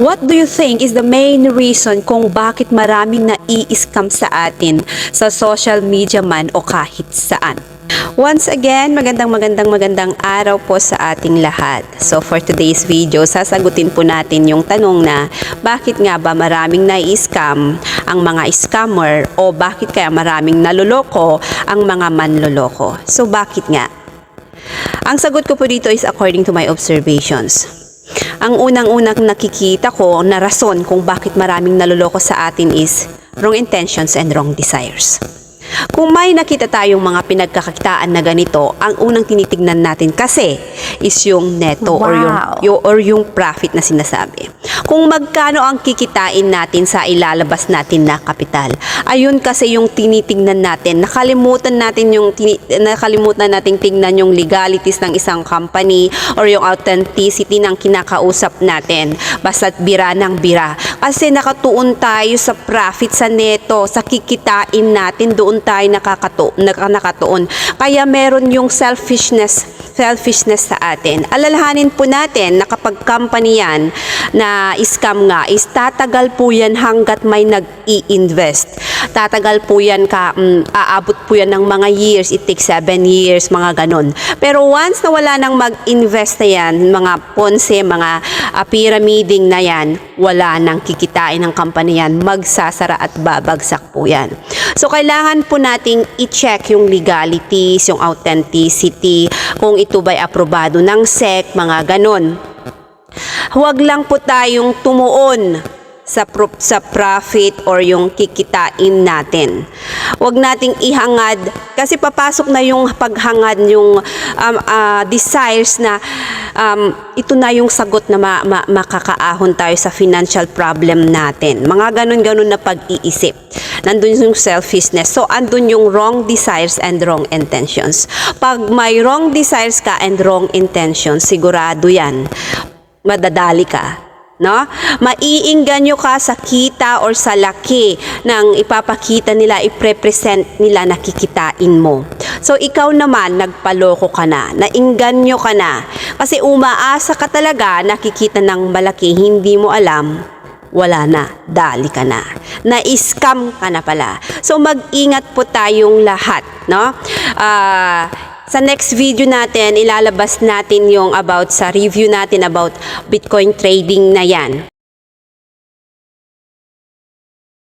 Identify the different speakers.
Speaker 1: What do you think is the main reason kung bakit maraming nai-scam sa atin sa social media man o kahit saan? Once again, magandang magandang magandang araw po sa ating lahat. So for today's video, sasagutin po natin yung tanong na bakit nga ba maraming nai-scam ang mga scammer o bakit kaya maraming naloloko ang mga manloloko. So bakit nga? Ang sagot ko po dito is according to my observations. Ang unang-unang nakikita ko na rason kung bakit maraming naloloko sa atin is wrong intentions and wrong desires. Kung may nakita tayong mga pinagkakakitaan na ganito, ang unang tinitignan natin kasi is yung neto or yung,
Speaker 2: Wow.
Speaker 1: yung or yung profit na sinasabi. Kung magkano ang kikitain natin sa ilalabas natin na kapital. Ayun kasi yung tinitingnan natin. Nakalimutan natin yung tini- nakalimutan nating tingnan yung legalities ng isang company or yung authenticity ng kinakausap natin. Basta't bira ng bira. Kasi nakatuon tayo sa profit sa neto, sa kikitain natin, doon tayo nakakato, naka- nakatuon. Kaya meron yung selfishness selfishness sa atin. Alalahanin po natin na kapag company yan na scam nga is tatagal po yan hanggat may nag-i-invest. Tatagal po yan ka, mm, aabot po yan ng mga years, it takes 7 years, mga ganon. Pero once na wala nang mag-invest na yan, mga ponse, mga ah, pyramiding na yan, wala nang kikitain ng company yan, magsasara at babagsak po yan. So, kailangan po nating i-check yung legalities, yung authenticity, kung ito ba'y aprobado ng SEC, mga ganon. Huwag lang po tayong tumuon sa pro- sa profit or yung kikitain natin. Huwag nating ihangad kasi papasok na yung paghangad yung um, ah, desires na um, ito na yung sagot na ma- ma- makakaahon tayo sa financial problem natin. Mga ganun-ganun na pag-iisip. Nandun yung selfishness. So, andun yung wrong desires and wrong intentions. Pag may wrong desires ka and wrong intentions, sigurado yan, madadali ka. No? Maiinganyo ka sa kita or sa laki ng ipapakita nila, iprepresent nila na kikitain mo. So, ikaw naman, nagpaloko ka na, nainganyo ka na. Kasi umaasa ka talaga, nakikita ng malaki, hindi mo alam, wala na, dali ka na. Na-scam ka na pala. So mag-ingat po tayong lahat, no? Ah, sa next video natin, ilalabas natin yung about sa review natin about Bitcoin trading na yan.